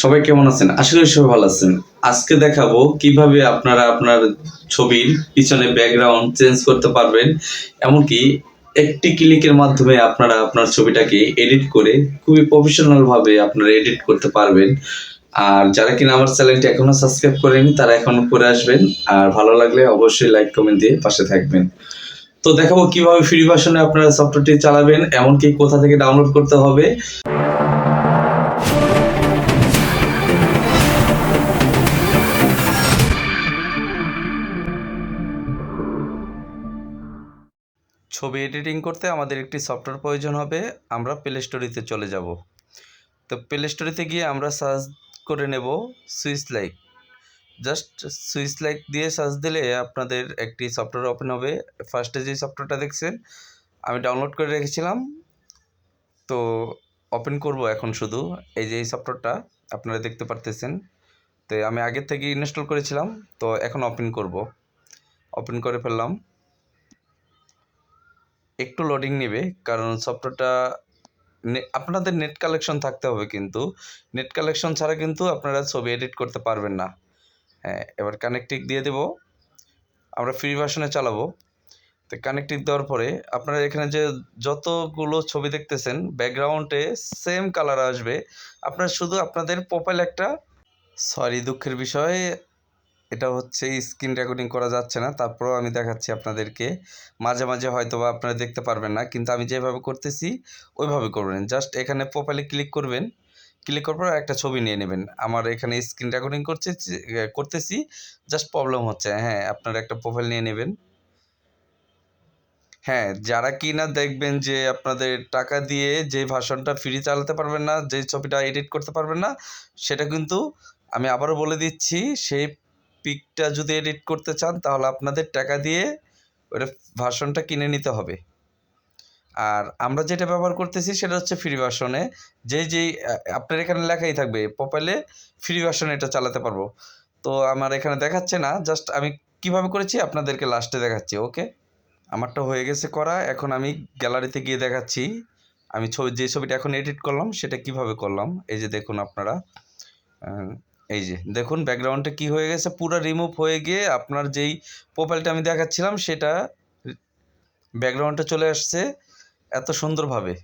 সবাই কেমন আছেন? করি সবাই ভালো আছেন। আজকে দেখাবো কীভাবে আপনারা আপনার ছবির পিছনে ব্যাকগ্রাউন্ড চেঞ্জ করতে পারবেন, এমনকি একটি ক্লিকের মাধ্যমে আপনারা আপনার ছবিটাকে এডিট করে খুবই প্রফেশনাল ভাবে আপনারা এডিট করতে পারবেন। আর যারা কিনা আমার চ্যানেলটি এখনও সাবস্ক্রাইব করেনি, তারা এখনও করে আসবেন। আর ভালো লাগলে অবশ্যই লাইক কমেন্ট দিয়ে পাশে থাকবেন। তো দেখাবো কীভাবে ফ্রি ভার্সনে আপনারা সফটওয়্যারটি চালাবেন, এমনকি কোথা থেকে ডাউনলোড করতে হবে। ছবি এডিটিং করতে আমাদের একটি সফটওয়্যার প্রয়োজন হবে, আমরা প্লে স্টোরিতে চলে যাব। তো প্লে স্টোরিতে গিয়ে আমরা সার্চ করে নেব switch like just switch like দিয়ে সার্চ দিলে আপনাদের একটি সফটওয়্যার ওপেন হবে। ফার্স্টে যে সফটওয়্যারটা দেখছেন, আমি ডাউনলোড করে রেখেছিলাম। তো ওপেন করব এখন শুধু। এই যে এই সফটওয়্যারটা, আপনারা দেখতে পারতেছেন। তো আমি আগের থেকে ইনস্টল করেছিলাম, তো এখন ওপেন করব। ওপেন করে ফেললাম। একটু লোডিং নেবে, কারণ সফটওয়্যারটা আপনাদের নেট কালেকশন থাকতে হবে কিন্তু। নেট কালেকশন ছাড়া কিন্তু আপনারা ছবি এডিট করতে পারবেন না। হ্যাঁ এবার কানেক্টিক দিয়ে দেব। আমরা ফ্রি ভার্সনে চালাবো। তো কানেক্টিক দেওয়ার পরে আপনারা এখানে যে যতগুলো ছবি দেখতেছেন ব্যাকগ্রাউন্ডে সেম কালার আসবে। আপনারা শুধু আপনাদের প্রোফাইল একটা সরি দুঃখের বিষয় এটা হচ্ছে স্ক্রিন রেকর্ডিং করা যাচ্ছে না, তারপরেও আমি দেখাচ্ছি আপনাদেরকে। মাঝে মাঝে হয়তো বা আপনারা দেখতে পারবেন না, কিন্তু আমি যেভাবে করতেছি, ওইভাবে করবেন। জাস্ট এখানে প্রোফাইলে ক্লিক করবেন। ক্লিক করার পর একটা ছবি নিয়ে নেবেন। আমার এখানে স্ক্রিন রেকর্ডিং করছে, করতেছি জাস্ট প্রবলেম হচ্ছে। হ্যাঁ আপনারা একটা প্রোফাইল নিয়ে নেবেন। হ্যাঁ যারা কি না দেখবেন যে আপনাদের টাকা দিয়ে যে ভাষণটা ফ্রি চালাতে পারবেন না, যে ছবিটা এডিট করতে পারবেন না, সেটা কিন্তু আমি আবারও বলে দিচ্ছি, সেই পিকটা যদি এডিট করতে চান, তাহলে আপনাদের টাকা দিয়ে ওটা ভার্সনটা কিনে নিতে হবে। আর আমরা যেটা ব্যবহার করতেছি, সেটা হচ্ছে ফ্রি ভার্সনে যে যেই আপনার এখানে লেখাই থাকবে প্রোফাইলে ফ্রি ভার্সনে এটা চালাতে পারব। তো আমার এখানে দেখাচ্ছে না জাস্ট আমি কীভাবে করেছি, আপনাদেরকে লাস্টে দেখাচ্ছি ওকে আমারটা হয়ে গেছে করা, এখন আমি গ্যালারিতে গিয়ে দেখাচ্ছি। আমি ছবি, যে ছবিটা এখন এডিট করলাম, সেটা কীভাবে করলাম? এই যে দেখুন আপনারা এই যে, দেখুন ব্যাকগ্রাউন্ডটা কি হয়ে গেছে, পুরো রিমুভ হয়ে গিয়ে আপনার যেই প্রোফাইলটা আমি দেখাচ্ছিলাম, সেটা ব্যাকগ্রাউন্ডটা চলে আসছে, এত সুন্দরভাবে।